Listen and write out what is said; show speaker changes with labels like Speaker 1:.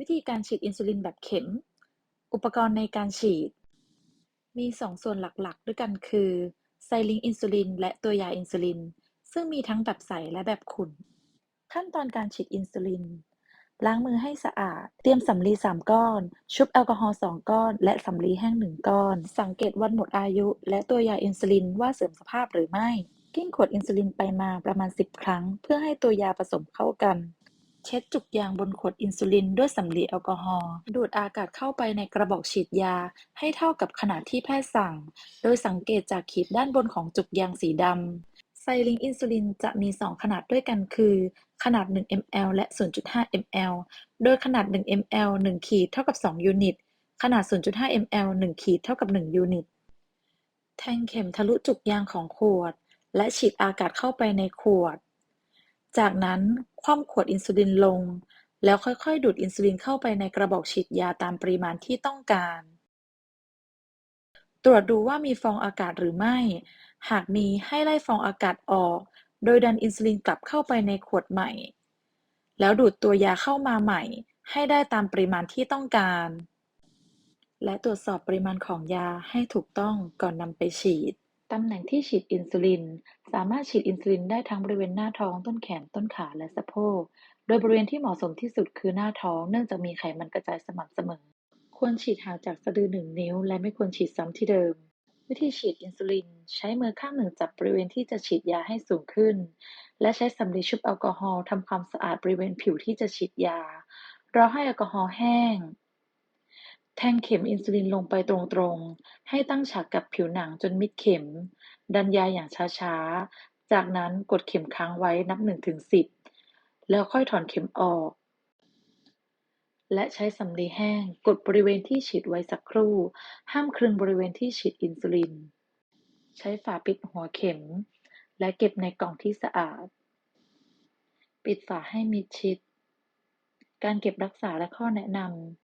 Speaker 1: วิธีการฉีดอินซูลินแบบเข็ม อุปกรณ์ในการฉีด มี 2 ส่วนหลักๆ ด้วยกันคือไซลิงอินซูลินและตัวยาอินซูลิน ซึ่งมีทั้งแบบใสและแบบขุ่น ขั้นตอนการฉีดอินซูลิน ล้างมือให้สะอาด เตรียมสำลี 3 ก้อน ชุบแอลกอฮอล์2ก้อน และสำลีแห้ง 1 ก้อน สังเกตวันหมดอายุ และตัวยาอินซูลินว่าเสื่อมสภาพหรือไม่ กิ้งขวดอินซูลินไปมาประมาณ 10 ครั้ง เพื่อให้ตัวยาผสมเข้ากัน เช็ดจุกยางบนขวดอินซูลินด้วยสำลีแอลกอฮอล์ดูดอากาศเข้าไปในกระบอกฉีดยา ให้เท่ากับขนาดที่แพทย์สั่ง โดยสังเกตจากขีดด้านบนของจุกยางสีดำไซลิงอินซูลินจะมี 2 ขนาดด้วยกันคือ ขนาด 1 ml และ 0.5 ml โดยขนาด 1 ml 1 ขีดเท่ากับ 2 ยูนิต ขนาด 0.5 ml 1 ขีดเท่ากับ 1 ยูนิต แทงเข็มทะลุจุกยางของขวด และฉีดอากาศเข้าไปในขวด จากนั้นคว่ำขวดอินซูลินลง แล้วค่อย ๆ ดูดอินซูลินเข้าไปในกระบอกฉีดยาตามปริมาณที่ต้องการ ตรวจดูว่ามีฟองอากาศหรือไม่ หากมีให้ไล่ฟองอากาศออก โดยดันอินซูลินกลับเข้าไปในขวดใหม่ แล้วดูดตัวยาเข้ามาใหม่ ให้ได้ตามปริมาณที่ต้องการ และตรวจสอบปริมาณของยาให้ถูกต้องก่อนนำไปฉีด ตำแหน่งที่ฉีดอินซูลิน สามารถฉีดอินซูลินได้ทั้งบริเวณหน้าท้องต้นแขนต้นขาและสะโพก โดยบริเวณที่เหมาะสมที่สุดคือหน้าท้องเนื่องจากมีไขมันกระจายสม่ำเสมอ ควรฉีดห่างจากสะดือ1นิ้ว และไม่ควรฉีดซ้ำที่เดิม วิธีฉีดอินซูลิน ใช้มือข้างหนึ่งจับบริเวณที่จะฉีดยาให้สูงขึ้น และใช้สำลีชุบแอลกอฮอล์ทำความสะอาดบริเวณผิวที่จะฉีดยารอให้แอลกอฮอล์แห้ง แทงเข็มอินซูลินลงไปตรง ๆ ให้ตั้งฉากกับผิวหนังจนมิดเข็ม ดันยาอย่างช้า ๆ จากนั้นกดเข็มค้างไว้นับ1-10แล้วค่อยถอนเข็มออก และใช้สำลีแห้งกดบริเวณที่ฉีดไว้สักครู่ ห้ามคลึงบริเวณที่ฉีดอินซูลิน ใช้ฝาปิดหัวเข็ม และเก็บในกล่องที่สะอาด ปิดฝาให้มิดชิด การเก็บรักษาและข้อแนะนำ